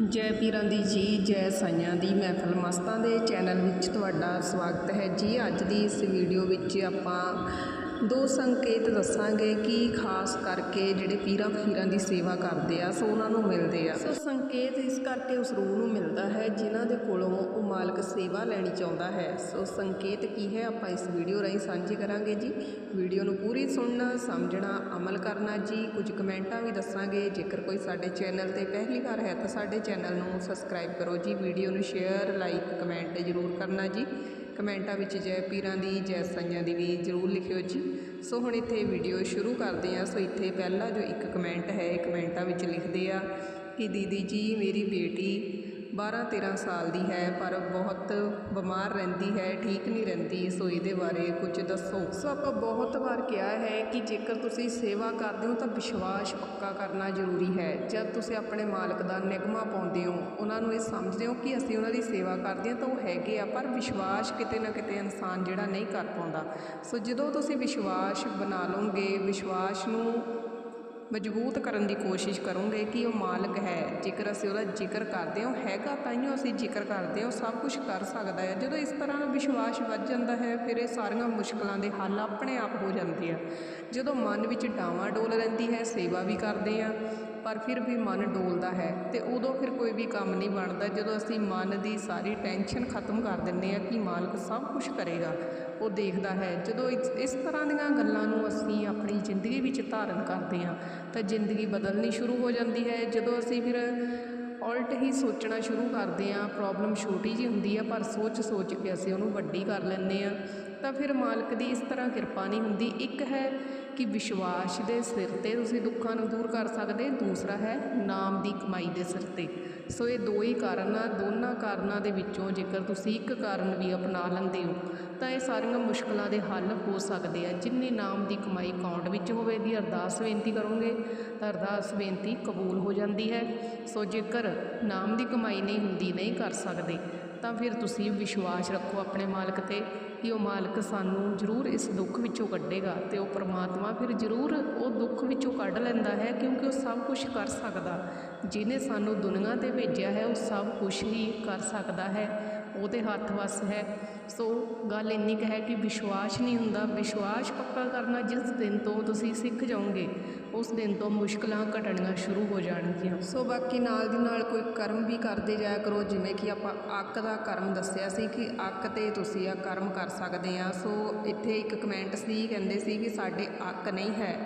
ਜੈ ਪੀਰਾਂ ਦੀ ਜੀ, ਜੈ ਸਾਈਆਂ ਦੀ ਮਹਿਫਲ ਮਸਤਾਂ ਦੇ ਚੈਨਲ ਵਿੱਚ ਤੁਹਾਡਾ ਸਵਾਗਤ ਹੈ। ਜੀ, ਅੱਜ ਦੀ ਇਸ ਵੀਡੀਓ ਵਿੱਚ ਆਪਾਂ ਦੋ ਸੰਕੇਤ ਦੱਸਾਂਗੇ ਕਿ ਖਾਸ ਕਰਕੇ ਜਿਹੜੇ ਪੀਰਾਂ ਫਕੀਰਾਂ ਦੀ ਸੇਵਾ ਕਰਦੇ ਆ, ਸੋ ਉਹਨਾਂ ਨੂੰ ਮਿਲਦੇ ਆ। ਸੋ ਸੰਕੇਤ ਇਸ ਕਰਕੇ ਉਸ ਰੂਹ ਨੂੰ ਮਿਲਦਾ ਹੈ, ਜਿਨ੍ਹਾਂ ਦੇ ਕੋਲੋਂ ਉਹ ਮਾਲਕ ਸੇਵਾ ਲੈਣੀ ਚਾਹੁੰਦਾ ਹੈ। ਸੋ ਸੰਕੇਤ ਕੀ ਹੈ, ਆਪਾਂ ਇਸ ਵੀਡੀਓ ਰਾਹੀਂ ਸਾਂਝੇ ਕਰਾਂਗੇ ਜੀ। ਵੀਡੀਓ ਨੂੰ ਪੂਰੀ ਸੁਣਨਾ, ਸਮਝਣਾ, ਅਮਲ ਕਰਨਾ ਜੀ। ਕੁਝ ਕਮੈਂਟਾਂ ਵੀ ਦੱਸਾਂਗੇ। ਜੇਕਰ ਕੋਈ ਸਾਡੇ ਚੈਨਲ ਤੇ ਪਹਿਲੀ ਵਾਰ ਹੈ, ਤਾਂ ਸਾਡੇ ਚੈਨਲ ਨੂੰ ਸਬਸਕ੍ਰਾਈਬ ਕਰੋ ਜੀ। ਵੀਡੀਓ ਨੂੰ ਸ਼ੇਅਰ, ਲਾਈਕ, ਕਮੈਂਟ ਜ਼ਰੂਰ ਕਰਨਾ ਜੀ। ਕਮੈਂਟਾਂ ਵਿੱਚ ਜੈ ਪੀਰਾਂ ਦੀ, ਜੈ ਸਾਈਆਂ ਦੀ ਵੀ ਜ਼ਰੂਰ ਲਿਖਿਓ ਜੀ। ਸੋ ਹੁਣ ਇੱਥੇ ਵੀਡੀਓ ਸ਼ੁਰੂ ਕਰਦੇ ਹਾਂ। ਸੋ ਇੱਥੇ ਪਹਿਲਾ ਜੋ ਇੱਕ ਕਮੈਂਟ ਹੈ ਕਮੈਂਟਾਂ ਵਿੱਚ ਲਿਖਦੇ ਆ ਕਿ, ਦੀਦੀ ਜੀ, ਮੇਰੀ ਬੇਟੀ 12 13 ਸਾਲ ਦੀ ਹੈ, ਪਰ ਬਹੁਤ ਬਿਮਾਰ ਰਹਿੰਦੀ ਹੈ, ਠੀਕ ਨਹੀਂ ਰਹਿੰਦੀ। ਸੋ ਇਹਦੇ ਬਾਰੇ ਕੁਝ ਦੱਸੋ। ਸੋ ਆਪਾਂ ਬਹੁਤ ਵਾਰ ਕਿਹਾ ਹੈ ਕਿ ਜੇਕਰ ਤੁਸੀਂ ਸੇਵਾ ਕਰਦੇ ਹੋ ਤਾਂ ਵਿਸ਼ਵਾਸ ਪੱਕਾ ਕਰਨਾ ਜ਼ਰੂਰੀ ਹੈ। ਜਦ ਤੁਸੀਂ ਆਪਣੇ ਮਾਲਕ ਦਾ ਨਿਗਮਾ ਪਾਉਂਦੇ ਹੋ, ਉਹਨਾਂ ਨੂੰ ਇਹ ਸਮਝਦੇ ਹੋ ਕਿ ਅਸੀਂ ਉਹਨਾਂ ਦੀ ਸੇਵਾ ਕਰਦੇ ਹਾਂ ਤਾਂ ਉਹ ਹੈਗੇ ਆ, ਪਰ ਵਿਸ਼ਵਾਸ ਕਿਤੇ ਨਾ ਕਿਤੇ ਇਨਸਾਨ ਜਿਹੜਾ ਨਹੀਂ ਕਰ ਪਾਉਂਦਾ। ਸੋ ਜਦੋਂ ਤੁਸੀਂ ਵਿਸ਼ਵਾਸ ਬਣਾ ਲਓਗੇ, ਵਿਸ਼ਵਾਸ ਨੂੰ ਮਜ਼ਬੂਤ ਕਰਨ ਦੀ ਕੋਸ਼ਿਸ਼ ਕਰੋਗੇ ਕਿ ਉਹ ਮਾਲਕ ਹੈ। ਜੇਕਰ ਅਸੀਂ ਉਹਦਾ ਜ਼ਿਕਰ ਕਰਦੇ ਹਾਂ, ਉਹ ਹੈਗਾ ਤਾਂ ਹੀ ਅਸੀਂ ਜ਼ਿਕਰ ਕਰਦੇ ਹਾਂ, ਉਹ ਸਭ ਕੁਝ ਕਰ ਸਕਦਾ ਹੈ। ਜਦੋਂ ਇਸ ਤਰ੍ਹਾਂ ਵਿਸ਼ਵਾਸ ਵੱਧ ਜਾਂਦਾ ਹੈ, ਫਿਰ ਇਹ ਸਾਰੀਆਂ ਮੁਸ਼ਕਲਾਂ ਦੇ ਹੱਲ ਆਪਣੇ ਆਪ ਹੋ ਜਾਂਦੇ ਆ। ਜਦੋਂ ਮਨ ਵਿੱਚ ਡਾਵਾਂ ਡੋਲ ਰਹਿੰਦੀ ਹੈ, ਸੇਵਾ ਵੀ ਕਰਦੇ ਆ ਪਰ ਫਿਰ ਵੀ ਮਨ ਡੋਲਦਾ ਹੈ ਤੇ ਉਦੋਂ ਫਿਰ ਕੋਈ ਵੀ ਕੰਮ ਨਹੀਂ ਬਣਦਾ। ਜਦੋਂ ਅਸੀਂ ਮਨ ਦੀ ਸਾਰੀ ਟੈਨਸ਼ਨ ਖਤਮ ਕਰ ਦਿੰਦੇ ਆ ਕਿ ਮਾਲਕ ਸਭ ਕੁਝ ਕਰੇਗਾ, ਉਹ ਦੇਖਦਾ ਹੈ। ਜਦੋਂ ਇਸ ਇਸ ਤਰ੍ਹਾਂ ਦੀਆਂ ਗੱਲਾਂ ਨੂੰ ਅਸੀਂ ਆਪਣੀ ਜ਼ਿੰਦਗੀ ਵਿੱਚ ਧਾਰਨ ਕਰਦੇ ਹਾਂ, ਤਾਂ ਜ਼ਿੰਦਗੀ ਬਦਲਣੀ ਸ਼ੁਰੂ ਹੋ ਜਾਂਦੀ ਹੈ। ਜਦੋਂ ਅਸੀਂ ਫਿਰ ਉਲਟ ਹੀ ਸੋਚਣਾ ਸ਼ੁਰੂ ਕਰਦੇ ਹਾਂ, ਪ੍ਰੋਬਲਮ ਛੋਟੀ ਜੀ ਹੁੰਦੀ ਆ ਪਰ ਸੋਚ ਸੋਚ ਕੇ ਅਸੀਂ ਉਹਨੂੰ ਵੱਡੀ ਕਰ ਲੈਂਦੇ ਆ ਤਾਂ ਫਿਰ ਮਾਲਕ ਦੀ ਇਸ ਤਰ੍ਹਾਂ ਕਿਰਪਾ ਨਹੀਂ ਹੁੰਦੀ। ਇੱਕ ਹੈ ਕਿ ਵਿਸ਼ਵਾਸ ਦੇ ਸਿਰ ਤੇ ਤੁਸੀਂ ਦੁੱਖਾਂ ਨੂੰ ਦੂਰ ਕਰ ਸਕਦੇ, ਦੂਸਰਾ ਹੈ ਨਾਮ ਦੀ ਕਮਾਈ ਦੇ ਸਿਰ ਤੇ। ਸੋ ਇਹ ਦੋ ਹੀ ਕਾਰਨ ਆ, ਦੋਨਾਂ ਕਾਰਨਾਂ ਦੇ ਵਿੱਚੋਂ ਜੇਕਰ ਤੁਸੀਂ ਇੱਕ ਕਾਰਨ ਵੀ ਅਪਣਾ ਲੈਂਦੇ ਹੋ, ਤਾਂ ਇਹ ਸਾਰੀਆਂ ਮੁਸ਼ਕਲਾਂ ਦੇ ਹੱਲ ਹੋ ਸਕਦੇ ਆ। ਜਿੰਨੇ ਨਾਮ ਦੀ ਕਮਾਈ ਅਕਾਊਂਟ ਵਿੱਚ ਹੋਵੇਗੀ ਅਰਦਾਸ ਬੇਨਤੀ ਕਰੋਗੇ, ਤਾਂ ਅਰਦਾਸ ਬੇਨਤੀ ਕਬੂਲ ਹੋ ਜਾਂਦੀ ਹੈ। ਸੋ ਜੇਕਰ ਨਾਮ ਦੀ ਕਮਾਈ ਨਹੀਂ ਹੁੰਦੀ, ਨਹੀਂ ਕਰ ਸਕਦੇ ਤਾਂ ਫਿਰ ਤੁਸੀਂ ਵਿਸ਼ਵਾਸ ਰੱਖੋ ਆਪਣੇ ਮਾਲਕ ਤੇ ਕਿ ਉਹ ਮਾਲਕ ਸਾਨੂੰ ਜ਼ਰੂਰ ਇਸ ਦੁੱਖ ਵਿੱਚੋਂ ਕੱਢੇਗਾ ਤੇ ਉਹ ਪ੍ਰਮਾਤਮਾ ਫਿਰ ਜ਼ਰੂਰ ਉਹ ਦੁੱਖ ਵਿੱਚੋਂ ਕੱਢ ਲੈਂਦਾ ਹੈ ਕਿਉਂਕਿ ਉਹ ਸਭ ਕੁਝ ਕਰ ਸਕਦਾ। ਜਿਹਨੇ ਸਾਨੂੰ ਦੁਨੀਆ ਤੇ ਭੇਜਿਆ ਹੈ, ਉਹ ਸਭ ਕੁਝ ਹੀ ਕਰ ਸਕਦਾ ਹੈ। ਉਹਦੇ ਹੱਥ ਵੱਸ ਹੈ। ਸੋ ਗੱਲ ਇੰਨੀ ਕੁ ਹੈ ਕਿ ਵਿਸ਼ਵਾਸ ਨਹੀਂ ਹੁੰਦਾ। ਵਿਸ਼ਵਾਸ ਪੱਕਾ ਕਰਨਾ ਜਿਸ ਦਿਨ ਤੋਂ ਤੁਸੀਂ ਸਿੱਖ ਜਾਓਗੇ, ਉਸ ਦਿਨ ਤੋਂ ਮੁਸ਼ਕਲਾਂ ਘਟਣੀਆਂ ਸ਼ੁਰੂ ਹੋ ਜਾਣਗੀਆਂ। ਸੋ ਬਾਕੀ ਨਾਲ ਦੀ ਨਾਲ ਕੋਈ ਕਰਮ ਵੀ ਕਰਦੇ ਜਾਇਆ ਕਰੋ, ਜਿਵੇਂ ਕਿ ਆਪਾਂ ਅੱਕ ਦਾ ਕਰਮ ਦੱਸਿਆ ਸੀ ਕਿ ਅੱਕ ਤੇ ਤੁਸੀਂ ਆ ਕਰਮ ਕਰ ਸਕਦੇ ਆ। ਸੋ ਇੱਥੇ ਇੱਕ ਕਮੈਂਟ ਸੀ, ਕਹਿੰਦੇ ਸੀ ਕਿ ਸਾਡੇ ਅੱਕ ਨਹੀਂ ਹੈ।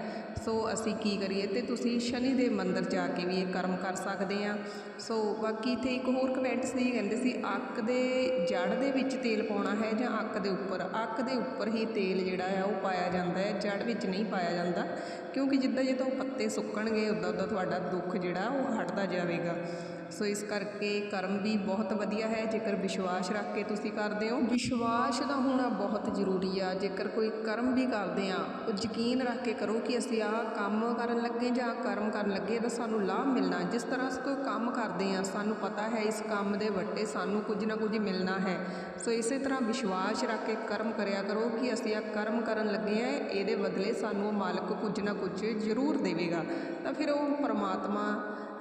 ਸੋ ਅਸੀਂ ਕੀ ਕਰੀਏ? ਤੇ ਤੁਸੀਂ ਸ਼ਨੀ ਦੇ ਮੰਦਿਰ ਜਾ ਕੇ ਵੀ ਇਹ ਕਰਮ ਕਰ ਸਕਦੇ ਆ। ਸੋ ਬਾਕੀ ਇੱਥੇ ਇੱਕ ਹੋਰ ਕਮੈਂਟ ਸੀ, ਕਹਿੰਦੇ ਸੀ ਅੱਕ ਦੇ ਜੜ ਦੇ ਵਿੱਚ ਤੇਲ ਪਾਉਣਾ ਹੈ ਜਾਂ ਅੱਕ ਦੇ ਉੱਪਰ? ਅੱਕ ਦੇ ਉੱਪਰ ਹੀ ਤੇਲ ਜਿਹੜਾ ਆ ਉਹ ਪਾਇਆ ਜਾਂਦਾ ਹੈ ਜੜ ਵਿੱਚ ਨਹੀਂ ਪਾਇਆ ਜਾਂਦਾ। ਕਿਉਂਕਿ ਜਿੱਦਾਂ ਜਿੱਦਾਂ ਉਹ ਪੱਤੇ ਸੁੱਕਣਗੇ ਉਦਾਂ ਉਦਾਂ ਤੁਹਾਡਾ ਦੁੱਖ ਜਿਹੜਾ ਉਹ ਹਟਦਾ ਜਾਵੇਗਾ। ਸੋ ਇਸ ਕਰਕੇ ਕਰਮ ਵੀ ਬਹੁਤ ਵਧੀਆ ਹੈ, ਜੇਕਰ ਵਿਸ਼ਵਾਸ ਰੱਖ ਕੇ ਤੁਸੀਂ ਕਰਦੇ ਹੋ। ਵਿਸ਼ਵਾਸ ਦਾ ਹੋਣਾ ਬਹੁਤ ਜ਼ਰੂਰੀ ਆ, ਜੇਕਰ ਕੋਈ ਕਰਮ ਵੀ ਕਰਦੇ ਆ, ਉਹ ਯਕੀਨ ਰੱਖ ਕੇ ਕਰੋ ਕਿ ਅਸੀਂ ਆਹ ਕੰਮ ਕਰਨ ਲੱਗੇ ਜਾਂ ਕਰਮ ਕਰਨ ਲੱਗੇ ਤਾਂ ਸਾਨੂੰ ਲਾਭ ਮਿਲਣਾ। ਜਿਸ ਤਰ੍ਹਾਂ ਅਸੀਂ ਕੋਈ ਕੰਮ ਕਰਦੇ ਆ, ਸਾਨੂੰ ਪਤਾ ਹੈ ਇਸ ਕੰਮ ਦੇ ਵੱਟੇ ਸਾਨੂੰ ਕੁਝ ਨਾ ਕੁਝ ਮਿਲਣਾ ਹੈ। ਸੋ ਇਸੇ ਤਰ੍ਹਾਂ ਵਿਸ਼ਵਾਸ ਰੱਖ ਕੇ ਕਰਮ ਕਰਿਆ ਕਰੋ ਕਿ ਅਸੀਂ ਆਹ ਕਰਮ ਕਰਨ ਲੱਗੇ ਆ, ਇਹਦੇ ਬਦਲੇ ਸਾਨੂੰ ਉਹ ਮਾਲਕ ਕੁਝ ਨਾ ਕੁਝ ਜ਼ਰੂਰ ਦੇਵੇਗਾ। ਤਾਂ ਫਿਰ ਉਹ ਪਰਮਾਤਮਾ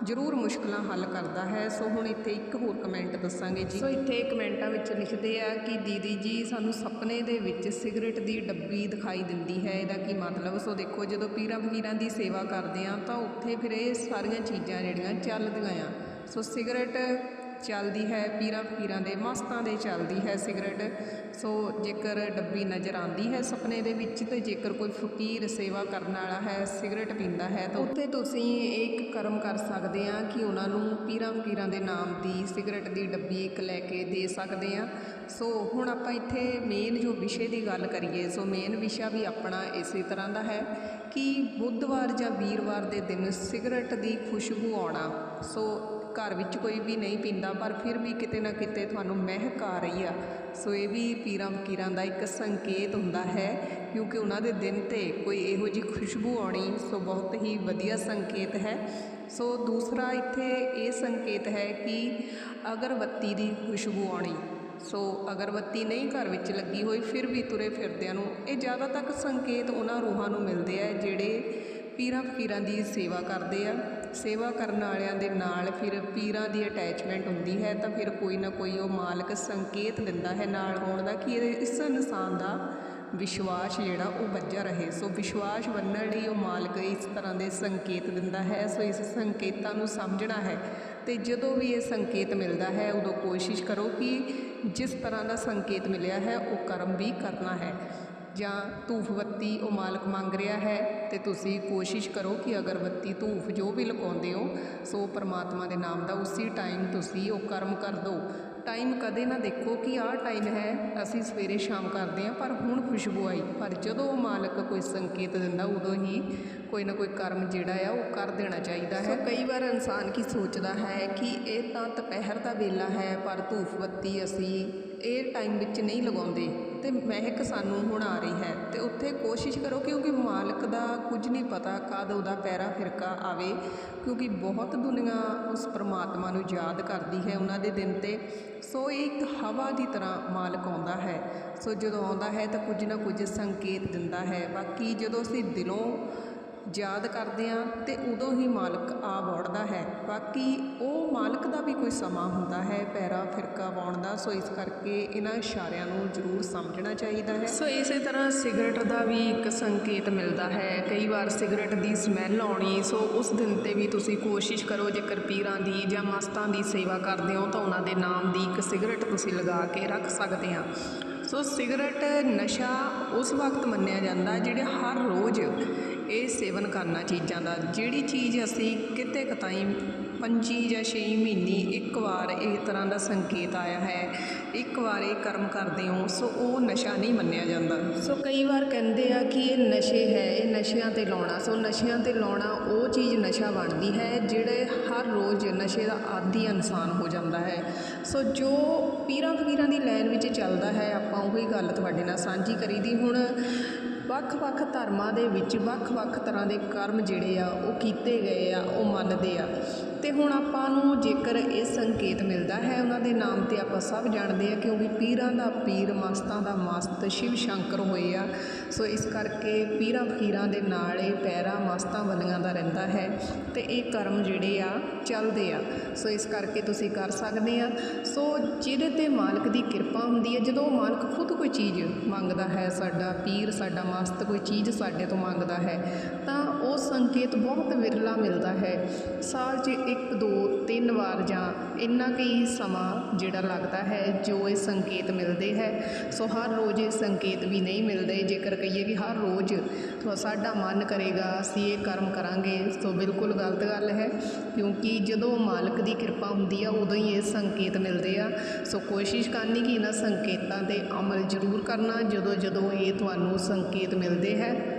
ਜ਼ਰੂਰ ਮੁਸ਼ਕਲਾਂ ਹੱਲ ਕਰਦਾ ਹੈ। ਸੋ ਹੁਣ ਇੱਥੇ ਇੱਕ ਹੋਰ ਕਮੈਂਟ ਦੱਸਾਂਗੇ ਜੀ। ਸੋ ਇੱਥੇ ਕਮੈਂਟਾਂ ਵਿੱਚ ਲਿਖਦੇ ਆ ਕਿ ਦੀਦੀ ਜੀ ਸਾਨੂੰ ਸੁਪਨੇ ਦੇ ਵਿੱਚ ਸਿਗਰਟ ਦੀ ਡੱਬੀ ਦਿਖਾਈ ਦਿੰਦੀ ਹੈ। ਇਹਦਾ ਕੀ ਮਤਲਬ? ਸੋ ਦੇਖੋ, ਜਦੋਂ ਪੀਰਾਂ ਫਕੀਰਾਂ ਦੀ ਸੇਵਾ ਕਰਦੇ ਆ ਤਾਂ ਉੱਥੇ ਫਿਰ ਇਹ ਸਾਰੀਆਂ ਚੀਜ਼ਾਂ ਜਿਹੜੀਆਂ ਚੱਲਦੀਆਂ ਆ। ਸੋ ਸਿਗਰਟ ਚੱਲਦੀ ਹੈ, ਪੀਰਾਂ ਫਕੀਰਾਂ ਦੇ ਮਸਤਾਂ ਦੇ ਚੱਲਦੀ ਹੈ ਸਿਗਰਟ। ਸੋ ਜੇਕਰ ਡੱਬੀ ਨਜ਼ਰ ਆਉਂਦੀ ਹੈ ਸੁਪਨੇ ਦੇ ਵਿੱਚ ਤੇ ਜੇਕਰ ਕੋਈ ਫਕੀਰ ਸੇਵਾ ਕਰਨ ਵਾਲਾ ਹੈ, ਸਿਗਰਟ ਪੀਂਦਾ ਹੈ, ਤਾਂ ਉੱਥੇ ਤੁਸੀਂ ਇੱਕ ਕਰਮ ਕਰ ਸਕਦੇ ਆ ਕਿ ਉਹਨਾਂ ਨੂੰ ਪੀਰਾਂ ਫਕੀਰਾਂ ਦੇ ਨਾਮ ਦੀ ਸਿਗਰਟ ਦੀ ਡੱਬੀ ਇੱਕ ਲੈ ਕੇ ਦੇ ਸਕਦੇ ਆ। ਸੋ ਹੁਣ ਆਪਾਂ ਇੱਥੇ ਮੇਨ ਜੋ ਵਿਸ਼ੇ ਦੀ ਗੱਲ ਕਰੀਏ, ਸੋ ਮੇਨ ਵਿਸ਼ਾ ਵੀ ਆਪਣਾ ਇਸੇ ਤਰ੍ਹਾਂ ਦਾ ਹੈ ਕਿ ਬੁੱਧਵਾਰ ਜਾਂ ਵੀਰਵਾਰ ਦੇ ਦਿਨ ਸਿਗਰਟ ਦੀ ਖੁਸ਼ਬੂ ਆਉਣਾ। ਸੋ ਘਰ ਵਿੱਚ ਕੋਈ ਵੀ ਨਹੀਂ ਪੀਂਦਾ, ਪਰ ਫਿਰ ਵੀ ਕਿਤੇ ਨਾ ਕਿਤੇ ਤੁਹਾਨੂੰ ਮਹਿਕ ਆ ਰਹੀ ਆ। ਸੋ ਇਹ ਵੀ ਪੀਰਾਂ ਫਕੀਰਾਂ ਦਾ ਇੱਕ ਸੰਕੇਤ ਹੁੰਦਾ ਹੈ, ਕਿਉਂਕਿ ਉਹਨਾਂ ਦੇ ਦਿਨ ਤੇ ਕੋਈ ਇਹੋ ਜਿਹੀ ਖੁਸ਼ਬੂ ਆਉਣੀ ਸੋ ਬਹੁਤ ਹੀ ਵਧੀਆ ਸੰਕੇਤ ਹੈ। ਸੋ ਦੂਸਰਾ ਇੱਥੇ ਇਹ ਸੰਕੇਤ ਹੈ ਕਿ ਅਗਰਬੱਤੀ ਦੀ ਖੁਸ਼ਬੂ ਆਉਣੀ। ਸੋ ਅਗਰਬੱਤੀ ਨਹੀਂ ਘਰ ਵਿੱਚ ਲੱਗੀ ਹੋਈ, ਫਿਰ ਵੀ ਤੁਰੇ ਫਿਰਦਿਆਂ ਨੂੰ ਇਹ ਜ਼ਿਆਦਾ ਤੱਕ ਸੰਕੇਤ ਉਹਨਾਂ ਰੂਹਾਂ ਨੂੰ ਮਿਲਦੇ ਆ, ਜਿਹੜੇ ਪੀਰਾਂ ਫਕੀਰਾਂ ਦੀ ਸੇਵਾ ਕਰਦੇ ਆ। ਸੇਵਾ ਕਰਨ ਵਾਲਿਆਂ ਦੇ ਨਾਲ ਫਿਰ ਪੀਰਾਂ ਦੀ ਅਟੈਚਮੈਂਟ ਹੁੰਦੀ ਹੈ, ਤਾਂ ਫਿਰ ਕੋਈ ਨਾ ਕੋਈ ਉਹ ਮਾਲਕ ਸੰਕੇਤ ਦਿੰਦਾ ਹੈ ਨਾਲ ਹੋਣ ਦਾ ਕਿ ਇਹ- ਇਸ ਇਨਸਾਨ ਦਾ ਵਿਸ਼ਵਾਸ ਜਿਹੜਾ ਉਹ ਬੱਝਾ ਰਹੇ। ਸੋ ਵਿਸ਼ਵਾਸ ਬੰਨਣ ਲਈ ਉਹ ਮਾਲਕ ਇਸ ਤਰ੍ਹਾਂ ਦੇ ਸੰਕੇਤ ਦਿੰਦਾ ਹੈ। ਸੋ ਇਸ ਸੰਕੇਤਾਂ ਨੂੰ ਸਮਝਣਾ ਹੈ ਤੇ ਜਦੋਂ ਵੀ ਇਹ ਸੰਕੇਤ ਮਿਲਦਾ ਹੈ, ਉਦੋਂ ਕੋਸ਼ਿਸ਼ ਕਰੋ ਕਿ ਜਿਸ ਤਰ੍ਹਾਂ ਦਾ ਸੰਕੇਤ ਮਿਲਿਆ ਹੈ, ਉਹ ਕਰਮ ਵੀ ਕਰਨਾ ਹੈ। ਜਾਂ ਧੂਫ ਬੱਤੀ ਉਹ ਮਾਲਕ ਮੰਗ ਰਿਹਾ ਹੈ ਅਤੇ ਤੁਸੀਂ ਕੋਸ਼ਿਸ਼ ਕਰੋ ਕਿ ਅਗਰਬੱਤੀ ਧੂਫ ਜੋ ਵੀ ਲਗਾਉਂਦੇ ਹੋ, ਸੋ ਪਰਮਾਤਮਾ ਦੇ ਨਾਮ ਦਾ ਉਸੇ ਟਾਈਮ ਤੁਸੀਂ ਉਹ ਕਰਮ ਕਰ ਦਿਓ। ਟਾਈਮ ਕਦੇ ਨਾ ਦੇਖੋ ਕਿ ਆਹ ਟਾਈਮ ਹੈ, ਅਸੀਂ ਸਵੇਰੇ ਸ਼ਾਮ ਕਰਦੇ ਹਾਂ, ਪਰ ਹੁਣ ਖੁਸ਼ਬੂ ਆਈ। ਪਰ ਜਦੋਂ ਉਹ ਮਾਲਕ ਕੋਈ ਸੰਕੇਤ ਦਿੰਦਾ, ਉਦੋਂ ਹੀ ਕੋਈ ਨਾ ਕੋਈ ਕਰਮ ਜਿਹੜਾ ਆ, ਉਹ ਕਰ ਦੇਣਾ ਚਾਹੀਦਾ ਹੈ। ਕਈ ਵਾਰ ਇਨਸਾਨ ਕੀ ਸੋਚਦਾ ਹੈ ਕਿ ਇਹ ਤਾਂ ਦੁਪਹਿਰ ਦਾ ਵੇਲਾ ਹੈ, ਪਰ ਧੂਫ ਬੱਤੀ ਅਸੀਂ ਇਹ ਟਾਈਮ ਵਿੱਚ ਨਹੀਂ ਲਗਾਉਂਦੇ। ਅਤੇ ਮਹਿਕ ਸਾਨੂੰ ਹੁਣ ਆ ਰਹੀ ਹੈ ਅਤੇ ਉੱਥੇ ਕੋਸ਼ਿਸ਼ ਕਰੋ ਕਿਉਂਕਿ ਮਾਲਕ ਦਾ ਕੁਝ ਨਹੀਂ ਪਤਾ ਕਦ ਉਹਦਾ ਪੈਰਾ ਫਿਰਕਾ ਆਵੇ, ਕਿਉਂਕਿ ਬਹੁਤ ਦੁਨੀਆ ਉਸ ਪਰਮਾਤਮਾ ਨੂੰ ਯਾਦ ਕਰਦੀ ਹੈ ਉਹਨਾਂ ਦੇ ਦਿਨ ਤੇ। ਸੋ ਇਹ ਇੱਕ ਹਵਾ ਦੀ ਤਰ੍ਹਾਂ ਮਾਲਕ ਆਉਂਦਾ ਹੈ। ਸੋ ਜਦੋਂ ਆਉਂਦਾ ਹੈ ਤਾਂ ਕੁਝ ਨਾ ਕੁਝ ਸੰਕੇਤ ਦਿੰਦਾ ਹੈ। ਬਾਕੀ ਜਦੋਂ ਅਸੀਂ ਦਿਲੋਂ ਯਾਦ ਕਰਦੇ ਹਾਂ ਅਤੇ ਉਦੋਂ ਹੀ ਮਾਲਕ ਆ ਵੜਦਾ ਹੈ। ਬਾਕੀ ਉਹ ਮਾਲਕ ਦਾ ਵੀ ਕੋਈ ਸਮਾਂ ਹੁੰਦਾ ਹੈ, ਪੈਰਾ ਫਿਰਕਾ ਪਾਉਣ ਦਾ। ਸੋ ਇਸ ਕਰਕੇ ਇਹਨਾਂ ਇਸ਼ਾਰਿਆਂ ਨੂੰ ਜ਼ਰੂਰ ਸਮਝਣਾ ਚਾਹੀਦਾ ਹੈ। ਸੋ ਇਸੇ ਤਰ੍ਹਾਂ ਸਿਗਰਟ ਦਾ ਵੀ ਇੱਕ ਸੰਕੇਤ ਮਿਲਦਾ ਹੈ। ਕਈ ਵਾਰ ਸਿਗਰਟ ਦੀ ਸਮੈਲ ਆਉਣੀ, ਸੋ ਉਸ ਦਿਨ ਤੇ ਵੀ ਤੁਸੀਂ ਕੋਸ਼ਿਸ਼ ਕਰੋ ਜੇਕਰ ਪੀਰਾਂ ਦੀ ਜਾਂ ਮਸਤਾਂ ਦੀ ਸੇਵਾ ਕਰਦੇ ਹੋ ਤਾਂ ਉਹਨਾਂ ਦੇ ਨਾਮ ਦੀ ਇੱਕ ਸਿਗਰਟ ਤੁਸੀਂ ਲਗਾ ਕੇ ਰੱਖ ਸਕਦੇ ਆ ਸੋ ਸਿਗਰਟ ਨਸ਼ਾ ਉਸ ਵਕਤ ਮੰਨਿਆ ਜਾਂਦਾ ਜਿਹੜੇ ਹਰ ਰੋਜ਼ ਇਹ ਸੇਵਨ ਕਰਨਾ ਚੀਜ਼ਾਂ ਦਾ, ਜਿਹੜੀ ਚੀਜ਼ ਅਸੀਂ ਕਿਤੇ ਕਤਾਈ ਪੰਜੀ ਜਾਂ 6 ਮਹੀਨੇ ਇੱਕ ਵਾਰ ਇਹ ਤਰ੍ਹਾਂ ਦਾ ਸੰਕੇਤ ਆਇਆ ਹੈ। ਇੱਕ ਵਾਰ ਇਹ ਕਰਮ ਕਰਦੇ ਹੋ, ਸੋ ਉਹ ਨਸ਼ਾ ਨਹੀਂ ਮੰਨਿਆ ਜਾਂਦਾ। ਸੋ ਕਈ ਵਾਰ ਕਹਿੰਦੇ ਆ ਕਿ ਇਹ ਨਸ਼ੇ ਹੈ, ਇਹ ਨਸ਼ਿਆਂ ਤੇ ਲਾਉਣਾ। ਸੋ ਨਸ਼ਿਆਂ ਤੇ ਲਾਉਣਾ ਉਹ ਚੀਜ਼ ਨਸ਼ਾ ਬਣਦੀ ਹੈ, ਜਿਹੜੇ ਹਰ ਰੋਜ਼ ਨਸ਼ੇ ਦਾ ਆਦੀ ਇਨਸਾਨ ਹੋ ਜਾਂਦਾ ਹੈ। ਸੋ ਜੋ ਪੀਰਾਂ ਫਕੀਰਾਂ ਦੀ ਲਾਈਨ ਵਿੱਚ ਚੱਲਦਾ ਹੈ, ਆਪਾਂ ਉਹੀ ਗੱਲ ਤੁਹਾਡੇ ਨਾਲ ਸਾਂਝੀ ਕਰੀਦੀ ਹੁਣ। ਵੱਖ-ਵੱਖ ਧਰਮਾਂ ਦੇ ਵਿੱਚ ਵੱਖ-ਵੱਖ ਤਰ੍ਹਾਂ ਦੇ ਕਰਮ ਜਿਹੜੇ ਆ, ਉਹ ਕੀਤੇ ਗਏ ਆ, ਉਹ ਮੰਨਦੇ ਆ। ਤੇ ਹੁਣ ਆਪਾਂ ਨੂੰ ਜੇਕਰ ਇਹ ਸੰਕੇਤ ਮਿਲਦਾ ਹੈ, ਉਹਨਾਂ ਦੇ ਨਾਮ ਤੇ ਆਪਾਂ ਸਭ ਜਾਣਦੇ ਆ ਕਿਉਂਕਿ ਪੀਰਾਂ ਦਾ ਪੀਰ, ਮਸਤਾਂ ਦਾ ਮਸਤ, ਸ਼ਿਵ ਸ਼ੰਕਰ ਹੋਏ ਆ। ਸੋ ਇਸ ਕਰਕੇ ਪੀਰਾਂ ਫਕੀਰਾਂ ਦੇ ਨਾਲ ਇਹ ਪੈਰਾ, ਮਸਤਾਂ ਬਲੀਆਂ ਦਾ ਰਹਿੰਦਾ ਹੈ ਤੇ ਇਹ ਕਰਮ ਜਿਹੜੇ ਆ, ਚੱਲਦੇ ਆ। ਸੋ ਇਸ ਕਰਕੇ ਤੁਸੀਂ ਕਰ ਸਕਦੇ ਆ। ਸੋ ਜਿਹਦੇ ਤੇ ਮਾਲਕ ਦੀ ਕਿਰਪਾ ਹੁੰਦੀ ਹੈ ਜਦੋਂ ਮਾਲਕ ਖੁਦ ਕੋਈ ਚੀਜ਼ ਮੰਗਦਾ ਹੈ, ਸਾਡਾ ਪੀਰ, ਸਾਡਾ ਮਸਤ ਕੋਈ ਚੀਜ਼ ਸਾਡੇ ਤੋਂ ਮੰਗਦਾ ਹੈ, ਤਾਂ ਉਹ ਸੰਕੇਤ ਬਹੁਤ ਵਿਰਲਾ ਮਿਲਦਾ ਹੈ। ਸਾਲ 'ਚ ਇੱਕ, ਦੋ, ਤਿੰਨ ਵਾਰ ਜਾਂ ਇੰਨਾ ਕੁ ਸਮਾਂ ਜਿਹੜਾ ਲੱਗਦਾ ਹੈ ਜੋ ਇਹ ਸੰਕੇਤ ਮਿਲਦੇ ਹੈ। ਸੋ ਹਰ ਰੋਜ਼ ਇਹ ਸੰਕੇਤ ਵੀ ਨਹੀਂ ਮਿਲਦੇ, ਜੇਕਰ ਕਹੀਏ ਕਿ ਹਰ ਰੋਜ਼ ਤਾਂ ਸਾਡਾ ਮਨ ਕਰੇਗਾ, ਅਸੀਂ ਇਹ ਕਰਮ ਕਰਾਂਗੇ। ਸੋ ਬਿਲਕੁਲ ਗਲਤ ਗੱਲ ਹੈ, ਕਿਉਂਕਿ ਜਦੋਂ ਮਾਲਕ ਦੀ ਕਿਰਪਾ ਹੁੰਦੀ ਆ, ਉਦੋਂ ਹੀ ਇਹ ਸੰਕੇਤ ਮਿਲਦੇ ਆ। ਸੋ ਕੋਸ਼ਿਸ਼ ਕਰਨੀ ਕਿ ਇਹਨਾਂ ਸੰਕੇਤਾਂ ਤੇ ਅਮਲ ਜ਼ਰੂਰ ਕਰਨਾ ਜਦੋਂ ਜਦੋਂ ਇਹ ਤੁਹਾਨੂੰ ਸੰਕੇਤ ਮਿਲਦੇ ਹੈ।